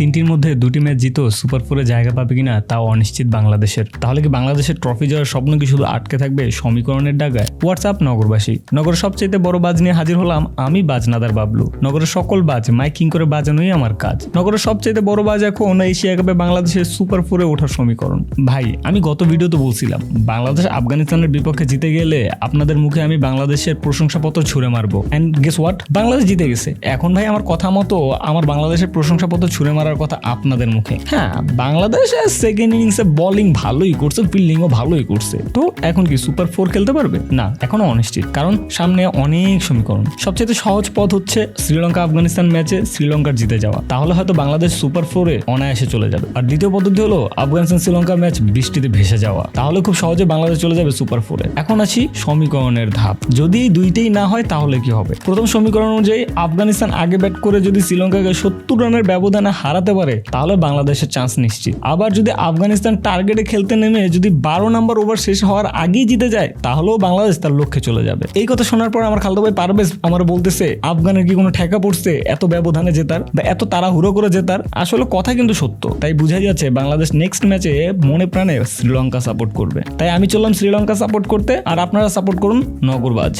তিনটির মধ্যে দুটি ম্যাচ জিতো সুপার ফোরে জায়গা পাবে কিনা তাও অনিশ্চিত বাংলাদেশের। তাহলে কি বাংলাদেশের ট্রফি যাওয়ার স্বপ্ন কি শুধু আটকে থাকবে সমীকরণের ডাগায়? হোয়াটসঅ্যাপ নগরবাসী। নগরের সবচেয়ে বড় বাজ নিয়ে হাজির হলাম আমি বাজনাদার বাবলু। নগরের সকল বাজ মাইকিং করে বাজানোই আমার কাজ। নগরের সবচেয়ে বড় বাজ এখন এশিয়া কাপে বাংলাদেশের সুপার ফোরে ওঠার সমীকরণ। ভাই, আমি গত ভিডিওতে বলছিলাম, বাংলাদেশ আফগানিস্তানের বিপক্ষে জিতে গেলে আপনাদের মুখে আমি বাংলাদেশের প্রশংসাপত্র ছুঁড়ে মারবো। অ্যান্ড গেস হোয়াট বাংলাদেশ জিতে গেছে। এখন ভাই, আমার কথা মতো আমার বাংলাদেশের প্রশংসাপত্র ছুঁড়ে মারার কথা আপনাদের মুখে। হ্যাঁ বাংলাদেশ সেকেন্ড ইনিংসে বোলিং ভালোই করছে ফিল্ডিংও ভালোই করছে। তো এখন কি সুপার ফোর খেলতে পারবে? না, এখনও অনিশ্চিত। কারণ সামনে অনেক সমীকরণ। সবচেয়ে সহজ পথ হচ্ছে শ্রীলঙ্কা আফগানিস্তান ম্যাচে শ্রীলঙ্কার জিতে যাওয়া। তাহলে হয়তো বাংলাদেশ সুপার ফোরে অনায়াসে চলে যাবে। আর দ্বিতীয় পদ্ধতি হলো আফগানিস্তান শ্রীলঙ্কা ম্যাচ বৃষ্টিতে ভেসে যাওয়া। তাহলে খুব সহজে বাংলাদেশ চলে যাবে সুপার ফোরে এখন আছি সমীকরণের ধাপ। যদি দুইটাই না হয়, তাহলে কি হবে? প্রথম সমীকরণ অনুযায়ী আফগানিস্তান আগে ব্যাট করে যদি শ্রীলঙ্কাকে সত্তর রানের ব্যবধানে হারাতে পারে, তাহলে বাংলাদেশের চান্স নিশ্চিত। আবার যদি আফগানিস্তান টার্গেটে খেলতে নেমে যদি বারো নাম্বার ওভার শেষ হওয়ার আগেই জিতে যায়, তাহলেও বাংলাদেশ তার লক্ষ্যে চলে যাবে। এই কথা শোনার পর আমার খালতো ভাই পারভেজ আমার বলতেছে, আফগানের কি কোনো ঠেকা পড়ছে? এত ব্যবধানে জেতার বা এত তাড়াহুড়ো করে জেতার? আসলে কথা কিন্তু সত্য। তাই বোঝাই যাচ্ছে, বাংলাদেশ নেক্সট ম্যাচে মনে প্রাণে শ্রীলঙ্কা সাপোর্ট করবে। তাই আমি চললাম শ্রীলঙ্কা সাপোর্ট করতে, আর আপনারা সাপোর্ট করুন নগরবাজ।